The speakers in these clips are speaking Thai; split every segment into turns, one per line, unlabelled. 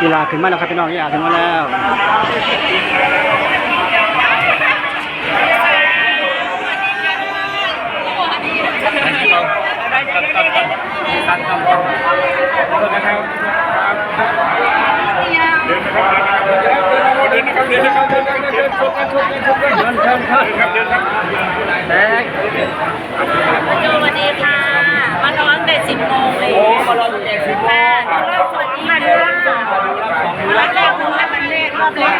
กีฬาขึ้นมาแล้วครับพี่น้องกีฬาขึ้นมาแล้ว
เดินนะครับเดินนครับเดินครับเดินชกกันชกกันชกกันเดินเดินเดินครับเดินครับ
แตก
โจสวัสดีค่ะมานอนแต่สิบโมงเลย
มารอตั้งแต่สิบโมง
ค่ะรอบสวัสดีค่ะดูล่ะรอบแรกดูให้มันแรกรอบแรก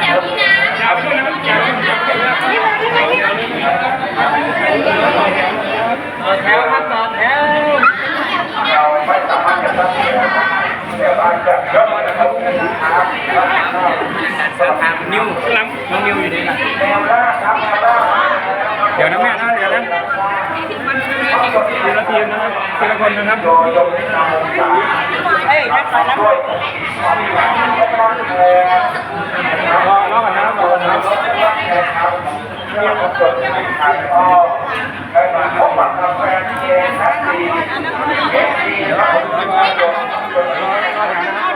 เดี๋ยวพี่นะ
แถวครับต่อแถว
นิ้วหลังน้องนิ้วอยู่นี่นะเดี๋ยว นะแม่นะเดี๋ยวนะทีละทีมนะครับทีละคนนะครับ
เฮ้ยนักข่าวนัก
รอรอกันนะครับรอกันนะครับ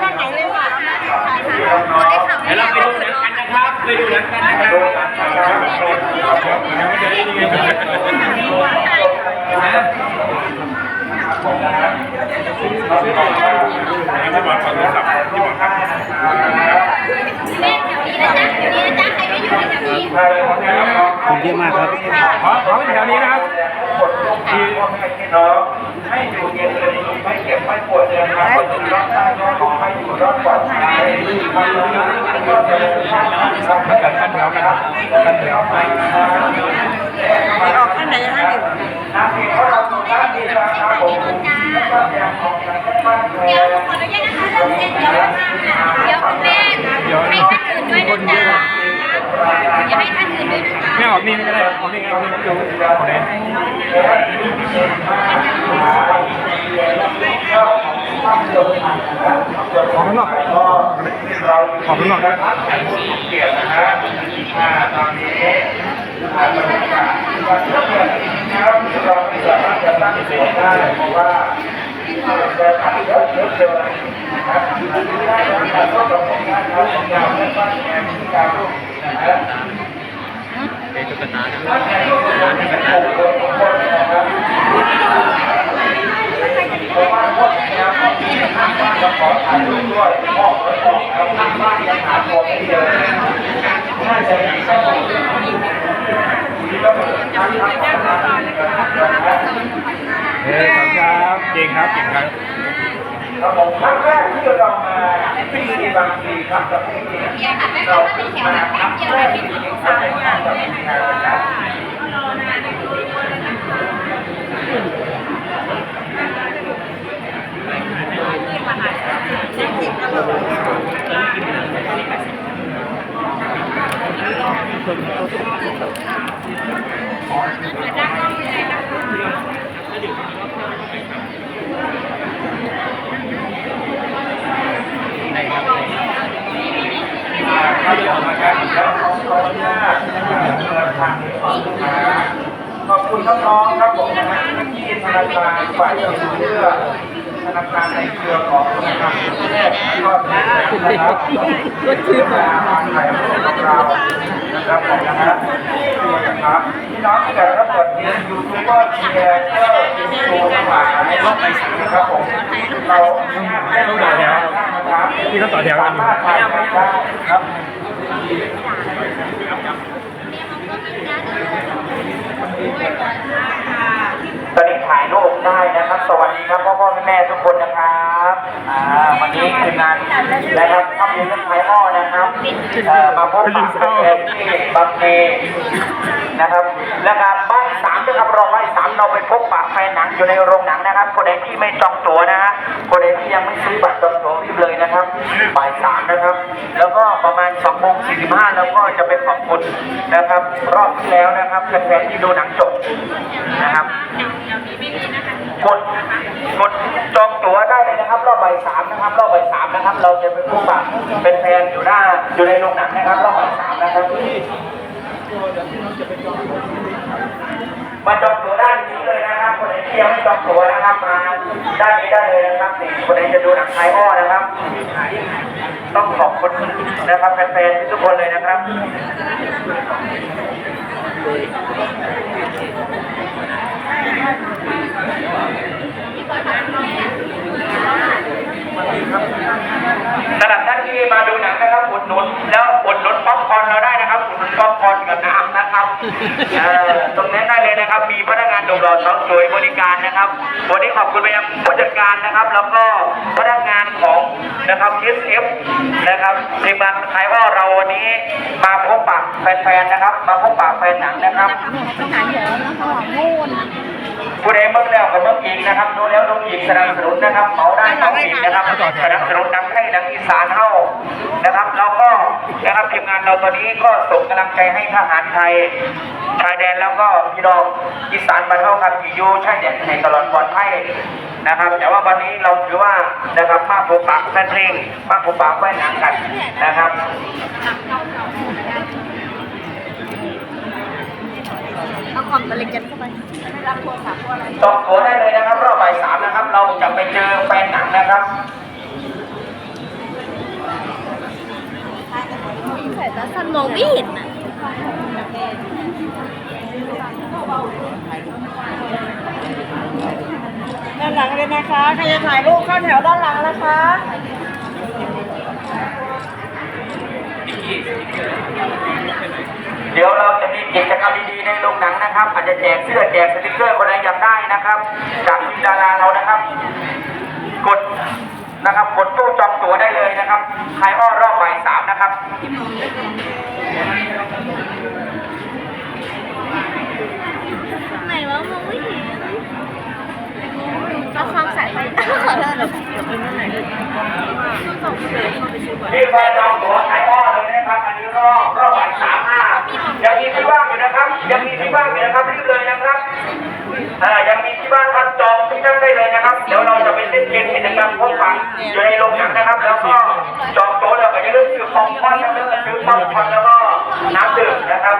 ท่านไหนเลยว่ะ
เดี๋ยวเราไปดูหนังกันนะครับไปดูหนังกัน นะครับที่บอกฟังโทรศัพท์ที่บอกครับ
เล่นแถวนี้นะจ๊ะแถวนี้นะจ๊ะใครไม่อยู่แถวนี้
คนเยอะมากครับ
ขอขอเป็นแถวนี้นะครับที่
ให้อยู่เย็นเลยไม่เก็บไม่ปวดเลยนะครับคนที่รอดได้ก็ขอให้อยู่รอดปลอดภัยทำงานก็จะได้ทำงานครับ
กันกันแถวกันกันแถวไป
ออกท่านไหนท่านหนึ่ง
นาทีของเราตรงนั้นดีนะครั บผมแล้วก็แจกของกันบ้านเล
เดี๋ยวขออนุญาตนะคะเริ่มเซ็นเดี๋ยวเดี๋ยวคุณแม่ให้ท่านอื่นด้วยนะจ๊ะอย่าให้ท่านอื่นด้วยนะจ๊ะ
ไม่ออกนี่ไม่ได้ออกนี่เอานี่ดูขอได้ออกข้างนอกออกข้างนอกนะ
เกียรตินะฮะอ่าตอนนี้ อ่าบรรยากาศวันนี้นะครับเราไม่สามารถจะตั้งเสียงได้เพราะว่าเราจะถ่ายเยอะเดินนะครับอันนี้ได้นะครับก็ต้องของงานครับของยาวและบ้านแอนที่การรูปนะฮะ
เป็นตุ๊กตา
บ้านแอนก็คือการที่เป็นบุคคลทุกคนนะครับเพราะว่าพวกนี้นะพวกนี้ทางบ้านก็ขอถ่ายรูปด้วยมอบไว้ก่อนแล้วทางบ้านยังหาตัวไม่เจอน่าจะมีสักคน เราเป็นทางทางของทางนะครับ
เฮ้ยครับเก่งครับเก่งครับ
ครับผมครั้งแรกที่เรามาที่บางพลีครับกับที่นี่
เดี๋ยวค่ะแม่
เรา
ค้าถ้า
เพิ่
เป็น
ง
แถว
มา
แบบ
ค
แป๊
รั้
บ
ง
เดียว
แร
เลย
ก
เป็น
ที่
ลูก
เรา
สาว
มา
เนี่ย
กับที่นี่นะครับถ้าเดี๋ยวมากันแล้วขออนุญาตนะครับทาง ขอบคุณน้องๆครับผมนะฮะที่ธนาคารฝ่ายเชื่อ ธนาคารในเครือของธนาคารกรุงเทพก็นะครับก็คือการถ่ายรูปของเรานะครับผมนะฮะนะครับพี่น้องที่ได้รับบทเรียนยูทูบเบอร์เชียร์เพื่อตัวทั้งหลายนะครับผมเราได้ต่อแถวนะครับ
พี่ก็ต่อแถวกันอยู่
สามารถถ่ายรูปได้ครับ ตอนนี้ถ่ายรูปได้นะครับ สวัสดีครับพ่อพ่อแม่แม่ทุกคนนะครับอ่าวันนี้คืองานนะครับทำเรียนกันไทยพ่อนะครับเอ่อมาพบปะแฟนๆที่บางเพนะครับแล้วก็บ่ายสามนะครับรอบ่ายสามเราไปพบปะแฟนหนังอยู่ในโรงหนังนะครับคนใดที่ไม่จองตั๋วนะฮะคนใดที่ยังไม่ซื้อบัตรจองตั๋วรีบเลยนะครับบ่ายสามนะครับ แล้วก็ประมาณสองโมงสี่สิบห้าเราก็จะไปขอบคุณนะครับ รอบที่แล้วนะครับแฟนๆที่ดูหนังจบนะครับกด กดจองตั๋วได้เลยนะครับ รอบบ่ายสามนะครับ รอบบ่ายสามนะครับ เราจะไปพบปะเป็นแฟนอยู่หน้าอยู่ในโรงหนังนะครับ รอบบ่ายสามนะครับมาจองตั๋วด้านนี้เลยนะครับ คนไหนที่ยังไม่จองตั๋วนะครับมาด้านนี้ได้เลยนะครับนี่คนไหนจะดูหนังไทยอ้อนะครับ ต้องขอบคุณนะครับแฟนๆทุกคนเลยนะครับ สำหรับท่านที่มาดูหนังนะครับอุดหนุนแล้วอุดหนุนป๊อปคอร์นเราได้นะครับอุดหนุนป๊อปคอร์นกับน้ำนะครับเอ่อ ตรงนี้ได้เลยนะครับ มีพนักงานดมหล่อสาวสวยบริการนะครับ วันนี้ขอบคุณไปยังผู้จัดการนะครับ แล้วก็พนักงานของนะครับ SF นะครับทีมงานไทยว่าเราวันนี้มาพบปะแฟนๆนะครับ มาพบปะแฟนหนังนะครับ ผู้ใดเมื่อแล้วกับเมื่ออีกนะครับดูแล้วดูอีกสนับสนุนนะครับเหมาได้เหมาอีกนะครับสนับสนุนนำให้ดังอีสานเฮานะครับเราก็นะครับทีมงานเราตอนนี้ก็ส่งกำลังใจให้ทหารไทยชายแดนแล้วก็พี่น้องอีสานบ้านเฮาครับที่อยู่ชายแดนในตลอดปลอดภัยนะครับ แต่ว่าวันนี้เราถือว่านะครับมาพบปะแฟนเพลงมาพบปะแฟนหนังกันนะครับ
เอาของตะเล็กยัดเข้าไปไม่รับโทรศัพท์เพราะอะไร
จองตั๋วได้เลยนะครับ รอบบ่ายสามนะครับ เราจะไปเจอแฟนหนังนะครับ
ใส่ตาสั้นมองไม่เห็นอะ
ด้านหลังเลยนะคะใครจะถ่ายรูปเข้าแถวด้านหลังนะคะ
เดี๋ยวเราจะมีกิจกรรมดีๆ ในโรงหนังนะครับ อาจจะแจกเสื้อแจกสติกเกอร์คนไหนอยากได้นะครับ จากทีมดาราเรานะครับ กดนะครับกดตู้จองตั๋วได้เลยนะครับไทยอ้อรอบบ่ายสามนะครับ
ไหนวะมองไม่เห็นเอาความใส่ไปขอโทษนะ
รีบไปจองตั๋วไทยอ้อเลยนะครับอันนี้รอบรอบบ่ายสามห้า ยังมีที่ว่างอยู่นะครับ ยังมีที่ว่างอยู่นะครับรีบเลยนะครับอ่ายังมีที่ว่างครับจองที่นั่งได้เลยนะครับ เดี๋ยวเราจะไปเล่นเกมกิจกรรมพบปะอยู่ในโรงหนังนะครับ แล้วก็จองโต๊ะแล้วก็อย่าลืมซื้อของควันนะเลือกซื้อของควันแล้วก็น้ำดื่มนะครับ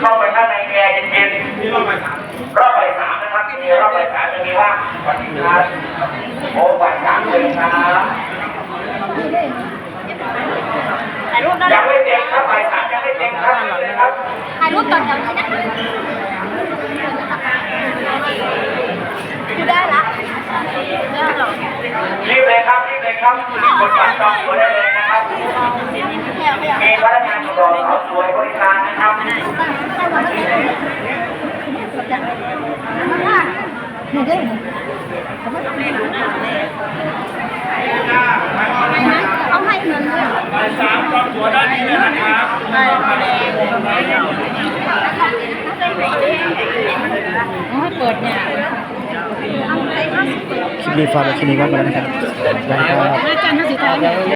เข้าไปข้างในแอร์เย็นๆรอบบ่ายสามนะครับที่นี่รอบบ่ายสามจะมีว่างสวัสดีครับโอ้บ่ายสามเลยครับ
ถ่ายรูปด้านห
ยั
ลั
ง
ง
ไม่ายรู
ปตอนแถวนี้นะอยู่ได้ละรี
บเลยครับรีบเลยครับกดบัตรจองตัวได้เลยนะครับ มีพนักงานรอสาวสวยบริการนะครับ
เอาให้เงินด้วย
สามจองตั๋วด้านนี้เลยนะครับ
เปิดเนี่ย
คลิปนี้ฝากไว้แค่นี้ก่อนแล้วนะครับบ๊ายบายครับ
แม่จันทร์สีทอง